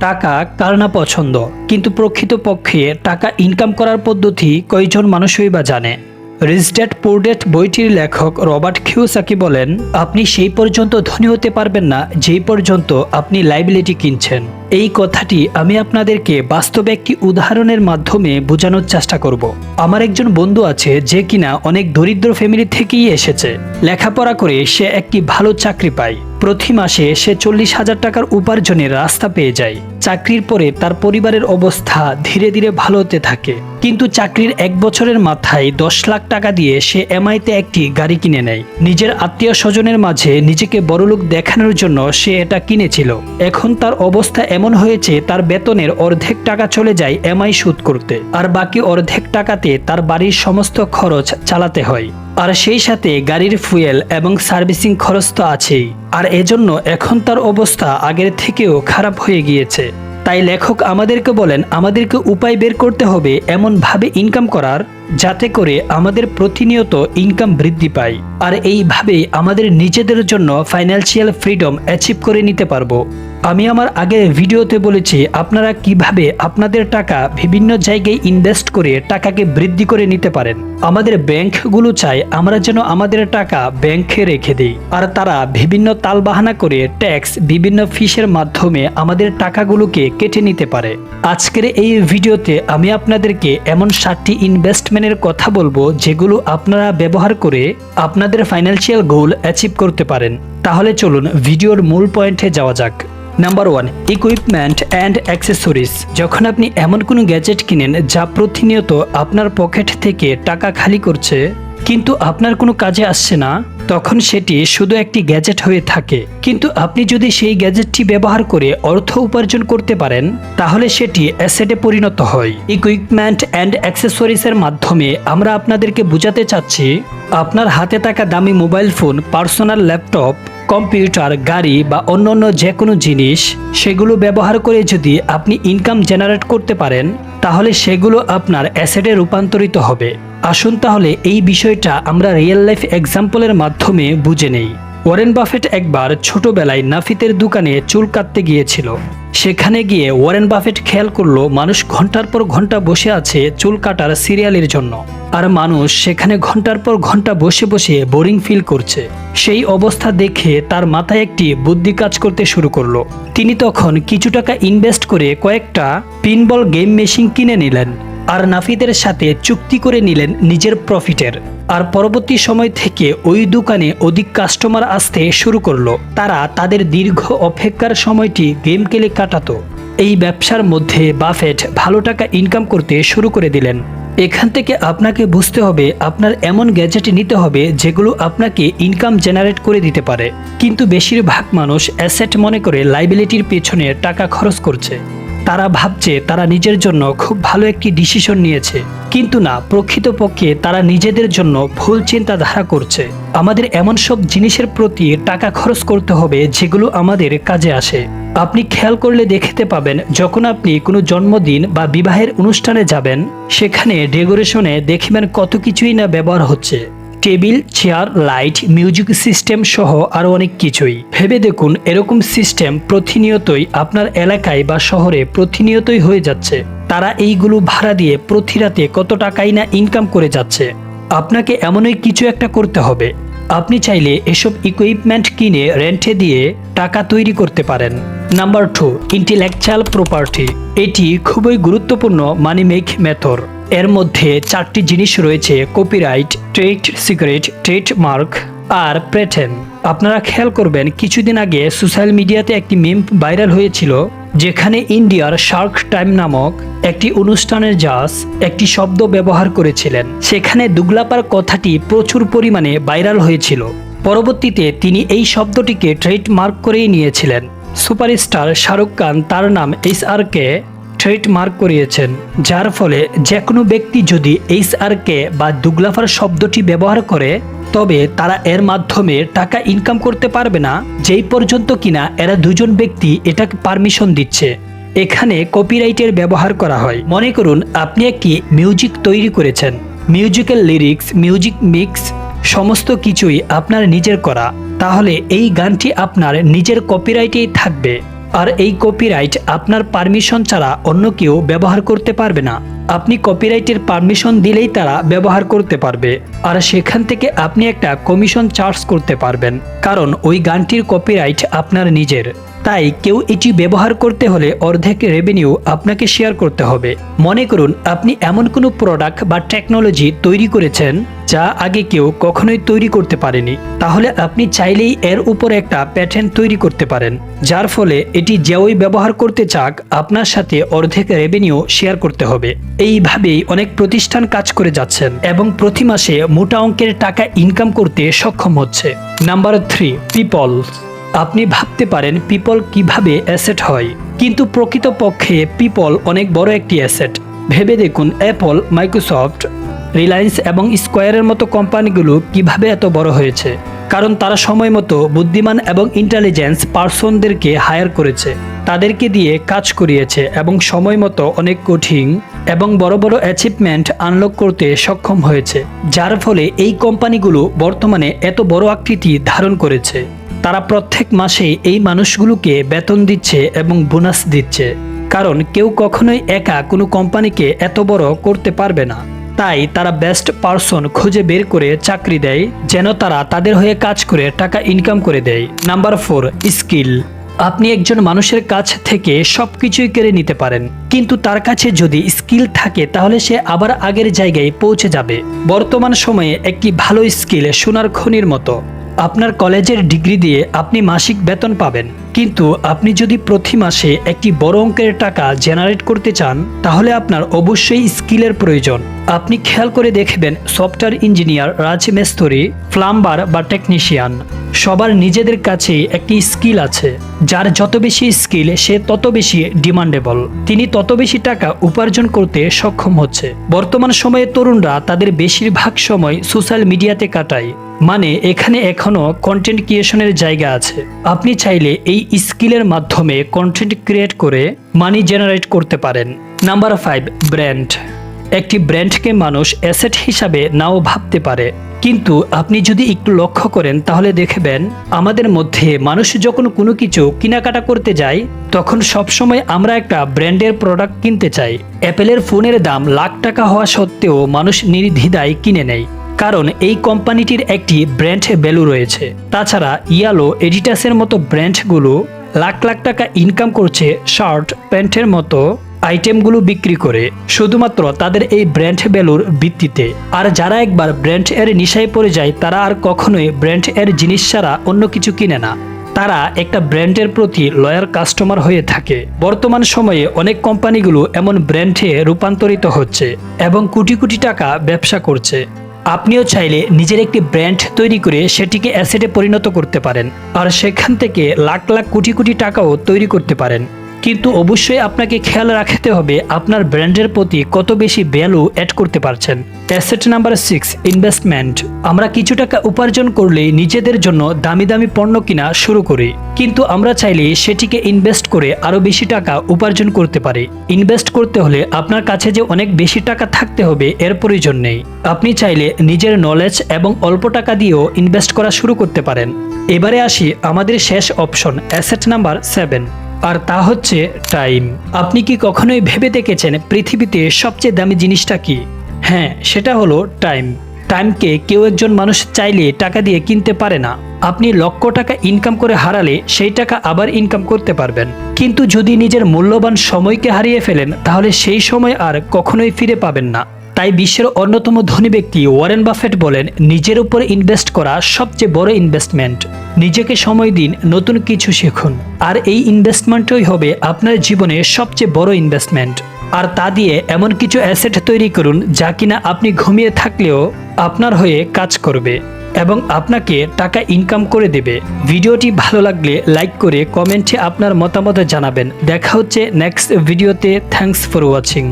টাকা কার না পছন্দ? কিন্তু প্রকৃতপক্ষে টাকা ইনকাম করার পদ্ধতি কয়েকজন মানুষই বা জানে? রিচ ড্যাড পুর ড্যাড বইটির লেখক রবার্ট কিউসাকি বলেন, আপনি সেই পর্যন্ত ধনী হতে পারবেন না, যেই পর্যন্ত আপনি লাইবিলিটি কিনছেন। এই কথাটি আমি আপনাদেরকে বাস্তবে একটি উদাহরণের মাধ্যমে বোঝানোর চেষ্টা করব। আমার একজন বন্ধু আছে যে কিনা অনেক দরিদ্র ফ্যামিলি থেকেই এসেছে। লেখাপড়া করে সে একটি ভালো চাকরি পায়। প্রতি মাসে সে চল্লিশ হাজার টাকার উপার্জনের রাস্তা পেয়ে যায়। চাকরির পরে তার পরিবারের অবস্থা ধীরে ধীরে ভালো হতে থাকে। কিন্তু চাকরির এক বছরের মাথায় দশ লাখ টাকা দিয়ে সে এমআইতে একটি গাড়ি কিনে নেয়। নিজের আত্মীয় স্বজনের মাঝে নিজেকে বড়লোক দেখানোর জন্য সে এটা কিনেছিল। এখন তার অবস্থা এমন হয়েছে, তার বেতনের অর্ধেক টাকা চলে যায় এমআই সুদ করতে। আর বাকি অর্ধেক টাকাতে তার বাড়ির সমস্ত খরচ চালাতে হয়। আর সেই সাথে গাড়ির ফুয়েল এবং সার্ভিসিং খরচ তো আছেই। আর এজন্য এখন তার অবস্থা আগের থেকেও খারাপ হয়ে গিয়েছে। তাই লেখক আমাদেরকে বলেন, আমাদেরকে উপায় বের করতে হবে এমনভাবে ইনকাম করার, যাতে করে আমাদের প্রতিনিয়ত ইনকাম বৃদ্ধি পায়। আর এইভাবেই আমাদের নিজেদের জন্য ফাইন্যান্সিয়াল ফ্রিডম অ্যাচিভ করে নিতে পারব। আমি আমার আগের ভিডিওতে বলেছি, আপনারা কীভাবে আপনাদের টাকা বিভিন্ন জায়গায় ইনভেস্ট করে টাকাকে বৃদ্ধি করে নিতে পারেন। আমাদের ব্যাংকগুলো চায় আমরা যেন আমাদের টাকা ব্যাংকে রেখে দিই। আর তারা বিভিন্ন তালবাহানা করে ট্যাক্স বিভিন্ন ফিসের মাধ্যমে আমাদের টাকাগুলোকে কেটে নিতে পারে। আজকের এই ভিডিওতে আমি আপনাদেরকে এমন সাতটি ইনভেস্টমেন্টের কথা বলব, যেগুলো আপনারা ব্যবহার করে আপনাদের ফাইন্যান্সিয়াল গোল অ্যাচিভ করতে পারেন। তাহলে চলুন, ভিডিওর মূল পয়েন্টে যাওয়া যাক। Number one equipment and accessories যখন আপনি এমন কোনো গ্যাজেট কিনেন যা প্রতিনিয়ত আপনার পকেট থেকে টাকা খালি করছে, কিন্তু আপনার কোনো কাজে আসছে না, তখন সেটি শুধু একটি গ্যাজেট হয়ে থাকে। কিন্তু আপনি যদি সেই গ্যাজেটটি ব্যবহার করে অর্থ উপার্জন করতে পারেন, তাহলে সেটি অ্যাসেটে পরিণত হয়। ইকুইপমেন্ট অ্যান্ড অ্যাক্সেসরিজের মাধ্যমে আমরা আপনাদেরকে বোঝাতে চাচ্ছি, আপনার হাতে থাকা দামি mobile phone personal laptop computer, গাড়ি বা অন্যান্য যে কোনো জিনিস, সেগুলো ব্যবহার করে যদি আপনি ইনকাম জেনারেট করতে পারেন, তাহলে সেগুলো আপনার অ্যাসেটে রূপান্তরিত হবে। আসুন তাহলে এই বিষয়টা আমরা রিয়েল লাইফ এক্সাম্পলের মাধ্যমে বুঝে নেই। ওয়ারেন বাফেট একবার ছোটবেলায় নাফিতের দোকানে চুল কাটতে গিয়েছিল। সেখানে গিয়ে ওয়ারেন বাফেট খেয়াল করল মানুষ ঘণ্টার পর ঘণ্টা বসে আছে চুল কাটার সিরিয়ালের জন্য। আর মানুষ সেখানে ঘণ্টার পর ঘণ্টা বসে বসে বোরিং ফিল করছে। সেই অবস্থা দেখে তার মাথায় একটি বুদ্ধি কাজ করতে শুরু করল। তিনি তখন কিছু টাকা ইনভেস্ট করে কয়েকটা পিনবল গেম মেশিন কিনে নিলেন। আর নাফিদের সাথে চুক্তি করে নিলেন নিজের প্রফিটের। আর পরবর্তী সময় থেকে ওই দোকানে অধিক কাস্টমার আসতে শুরু করল। তারা তাদের দীর্ঘ অপেক্ষার সময়টি গেম খেলে কাটাতো। এই ব্যবসার মধ্যে বাফেট ভালো টাকা ইনকাম করতে শুরু করে দিলেন। এখান থেকে আপনাকে বুঝতে হবে আপনার এমন গ্যাজেট নিতে হবে যেগুলো আপনাকে ইনকাম জেনারেট করে দিতে পারে। কিন্তু বেশিরভাগ মানুষ অ্যাসেট মনে করে লাইবিলিটির পেছনে টাকা খরচ করছে। তারা ভাবছে তারা নিজের জন্য খুব ভালো একটি ডিসিশন নিয়েছে। কিন্তু না, প্রকৃতপক্ষে তারা নিজেদের জন্য ভুল চিন্তাধারা করছে। আমাদের এমন সব জিনিসের প্রতি টাকা খরচ করতে হবে যেগুলো আমাদের কাজে আসে। আপনি খেয়াল করলে দেখতে পাবেন, যখন আপনি কোনো জন্মদিন বা বিবাহের অনুষ্ঠানে যাবেন, সেখানে ডেকোরেশনে দেখবেন কত কিছুই না ব্যবহার হচ্ছে। Table, chair, light, music system সহ আরও অনেক কিছুই। ভেবে দেখুন, এরকম সিস্টেম প্রতিনিয়তই আপনার এলাকায় বা শহরে প্রতিনিয়তই হয়ে যাচ্ছে। তারা এইগুলো ভাড়া দিয়ে প্রতি রাতে কত টাকাই না ইনকাম করে যাচ্ছে। আপনাকে এমনই কিছু একটা করতে হবে। আপনি চাইলে এসব ইকুইপমেন্ট কিনে রেন্টে দিয়ে টাকা তৈরি করতে পারেন। নাম্বার টু ইন্টেলেকচুয়াল প্রপার্টি এটি খুবই গুরুত্বপূর্ণ মানি মেক মেথড এর মধ্যে চারটি জিনিস রয়েছে কপিরাইট ট্রেড সিক্রেট ট্রেডমার্ক আর প্রেটেন আপনারা খেয়াল করবেন, কিছুদিন আগে সোশ্যাল মিডিয়াতে একটি মিম ভাইরাল হয়েছিল, যেখানে ইন্ডিয়ার শার্ক টাইম নামক একটি অনুষ্ঠানের জাজ একটি শব্দ ব্যবহার করেছিলেন। সেখানে দুগলাপার কথাটি প্রচুর পরিমাণে ভাইরাল হয়েছিল। পরবর্তীতে তিনি এই শব্দটিকে ট্রেডমার্ক করেই নিয়েছিলেন। সুপারস্টার শাহরুখ খান তার নাম এইচ আর কে ট্রেডমার্ক করিয়েছেন, যার ফলে যে কোনো ব্যক্তি যদি এইচ আর কে বা দুগলাফার শব্দটি ব্যবহার করে, তবে তারা এর মাধ্যমে টাকা ইনকাম করতে পারবে না, যেই পর্যন্ত কিনা এরা দুজন ব্যক্তি এটাকে পারমিশন দিচ্ছে। এখানে কপিরাইটের ব্যবহার করা হয়। মনে করুন, আপনি একটি মিউজিক তৈরি করেছেন। মিউজিক্যাল লিরিক্স, মিউজিক মিক্স সমস্ত কিছুই আপনার নিজের করা। তাহলে এই গানটি আপনার নিজের কপিরাইটেই থাকবে। আর এই কপিরাইট আপনার পারমিশন ছাড়া অন্য কেউ ব্যবহার করতে পারবে না। আপনি কপিরাইটের পারমিশন দিলেই তারা ব্যবহার করতে পারবে। আর সেখান থেকে আপনি একটা কমিশন চার্জ করতে পারবেন। কারণ ওই গানটির কপিরাইট আপনার নিজের। তাই কেউ এটি ব্যবহার করতে হলে অর্ধেক রেভিনিউ আপনাকে শেয়ার করতে হবে। মনে করুন, আপনি এমন কোনো প্রোডাক্ট বা টেকনোলজি তৈরি করেছেন যা আগে কেউ কখনোই তৈরি করতে পারেনি। তাহলে আপনি চাইলেই এর উপর একটা প্যাটেন্ট তৈরি করতে পারেন, যার ফলে এটি যেওই ব্যবহার করতে চাক, আপনার সাথে অর্ধেক রেভিনিউ শেয়ার করতে হবে। এইভাবেই অনেক প্রতিষ্ঠান কাজ করে যাচ্ছেন এবং প্রতি মাসে মোটা অঙ্কের টাকা ইনকাম করতে সক্ষম হচ্ছে। নাম্বার থ্রি পিপল আপনি ভাবতে পারেন পিপল কীভাবে অ্যাসেট হয়। কিন্তু প্রকৃতপক্ষে পিপল অনেক বড় একটি অ্যাসেট ভেবে দেখুন অ্যাপল মাইক্রোসফট রিলায়েন্স এবং স্কোয়ারের মতো কোম্পানিগুলো কীভাবে এত বড় হয়েছে। কারণ তারা সময় মতো বুদ্ধিমান এবং ইন্টেলিজেন্স পার্সনদেরকে হায়ার করেছে। তাদেরকে দিয়ে কাজ করিয়েছে এবং সময় মতো অনেক কঠিন এবং বড় বড় অ্যাচিভমেন্ট আনলক করতে সক্ষম হয়েছে। যার ফলে এই কোম্পানিগুলো বর্তমানে এত বড় আকৃতি ধারণ করেছে। তারা প্রত্যেক মাসে এই মানুষগুলোকে বেতন দিচ্ছে এবং বোনাস দিচ্ছে। কারণ কেউ কখনোই একা কোনো কোম্পানিকে এত বড় করতে পারবে না। তাই তারা বেস্ট পারসন খুঁজে বের করে চাকরি দেয়, যেন তারা তাদের হয়ে কাজ করে টাকা ইনকাম করে দেয়। Number four, skill. আপনি একজন মানুষের কাছ থেকে সব কিছুই কেড়ে নিতে পারেন, কিন্তু তার কাছে যদি স্কিল থাকে, তাহলে সে আবার আগের জায়গায় পৌঁছে যাবে। বর্তমান সময়ে একটি ভালো স্কিল সোনার খনির মতো। আপনার কলেজের ডিগ্রি দিয়ে আপনি মাসিক বেতন পাবেন। কিন্তু আপনি যদি প্রতি মাসে একটি বড় অঙ্কের টাকা জেনারেট করতে চান, তাহলে আপনার অবশ্যই স্কিলের প্রয়োজন। আপনি খেয়াল করে দেখবেন সফটওয়্যার ইঞ্জিনিয়ার রাজমেস্তরি প্লাম্বার বা টেকনিশিয়ান। সবার নিজেদের কাছে একটি স্কিল আছে, যার যত বেশি স্কিল সে তত বেশি ডিমান্ডেবল। তিনি তত বেশি টাকা উপার্জন করতে সক্ষম হচ্ছে। বর্তমান সময়ে তরুণরা তাদের বেশিরভাগ সময় সোশ্যাল মিডিয়াতে কাটায়। মানে এখানে এখনও কন্টেন্ট ক্রিয়েশনের জায়গা আছে। আপনি চাইলে এই স্কিলের মাধ্যমে কন্টেন্ট ক্রিয়েট করে মানি জেনারেট করতে পারেন। নাম্বার ফাইভ ব্র্যান্ড একটি ব্র্যান্ডকে মানুষ অ্যাসেট হিসাবে নাও ভাবতে পারে। কিন্তু আপনি যদি একটু লক্ষ্য করেন, তাহলে দেখবেন আমাদের মধ্যে মানুষ যখন কোনো কিছু কেনাকাটা করতে যায়, তখন সবসময় আমরা একটা ব্র্যান্ডের প্রোডাক্ট কিনতে চাই। অ্যাপেলের ফোনের দাম লাখ টাকা হওয়া সত্ত্বেও মানুষ নির্দ্বিধায় কিনে নেয়। কারণ এই কোম্পানিটির একটি ব্র্যান্ড ভ্যালু রয়েছে। তাছাড়া ইয়ালো এডিটাসের মতো ব্র্যান্ডগুলো লাখ লাখ টাকা ইনকাম করছে, শার্ট, প্যান্টের মতো আইটেমগুলো বিক্রি করে, শুধুমাত্র তাদের এই ব্র্যান্ড ভ্যালুর ভিত্তিতে। আর যারা একবার ব্র্যান্ড এর নিশায় পড়ে যায়, তারা আর কখনোই ব্র্যান্ড এর জিনিস ছাড়া অন্য কিছু কিনে না। তারা একটা ব্র্যান্ডের প্রতি লয়ার কাস্টমার হয়ে থাকে। বর্তমান সময়ে অনেক কোম্পানিগুলো এমন ব্র্যান্ডে রূপান্তরিত হচ্ছে এবং কোটি কোটি টাকা ব্যবসা করছে। আপনিও চাইলে নিজের একটি ব্র্যান্ড তৈরি করে সেটিকে অ্যাসেটে পরিণত করতে পারেন। আর সেখান থেকে লাখ লাখ কোটি কোটি টাকাও তৈরি করতে পারেন। কিন্তু অবশ্যই আপনাকে খেয়াল রাখতে হবে আপনার ব্র্যান্ডের প্রতি কত বেশি ভ্যালু অ্যাড করতে পারছেন। অ্যাসেট নাম্বার সিক্স ইনভেস্টমেন্ট আমরা কিছু টাকা উপার্জন করলে নিজেদের জন্য দামি দামি পণ্য কিনা শুরু করি। কিন্তু আমরা চাইলে সেটিকে ইনভেস্ট করে আরও বেশি টাকা উপার্জন করতে পারি। ইনভেস্ট করতে হলে আপনার কাছে যে অনেক বেশি টাকা থাকতে হবে এর প্রয়োজন নেই। আপনি চাইলে নিজের নলেজ এবং অল্প টাকা দিয়েও ইনভেস্ট করা শুরু করতে পারেন। এবারে আসি আমাদের শেষ অপশন অ্যাসেট নাম্বার সেভেন আর তা হচ্ছে টাইম। আপনি কি কখনোই ভেবে দেখেছেন পৃথিবীতে সবচেয়ে দামি জিনিসটা কি? হ্যাঁ সেটা হলো টাইম। টাইমকে কেউ একজন মানুষ চাইলে টাকা দিয়ে কিনতে পারে না। আপনি লক্ষ টাকা ইনকাম করে হারালে সেই টাকা আবার ইনকাম করতে পারবেন। কিন্তু যদি নিজের মূল্যবান সময়কে হারিয়ে ফেলেন, তাহলে সেই সময় আর কখনোই ফিরে পাবেন না। তাই বিশ্বের অন্যতম ধনী ব্যক্তি ওয়ারেন বাফেট বলেন, নিজের উপর ইনভেস্ট করা সবচেয়ে বড় ইনভেস্টমেন্ট নিজেকে সময় দিন, নতুন কিছু শিখুন। আর এই ইনভেস্টমেন্টই হবে আপনার জীবনে সবচেয়ে বড় ইনভেস্টমেন্ট আর তা দিয়ে এমন কিছু অ্যাসেট তৈরি করুন যা কিনা আপনি ঘুমিয়ে থাকলেও আপনার হয়ে কাজ করবে এবং আপনাকে টাকা ইনকাম করে দেবে। ভিডিওটি ভালো লাগলে লাইক করে কমেন্টে আপনার মতামত জানাবেন। দেখা হচ্ছে নেক্সট ভিডিওতে থ্যাঙ্কস ফর ওয়াচিং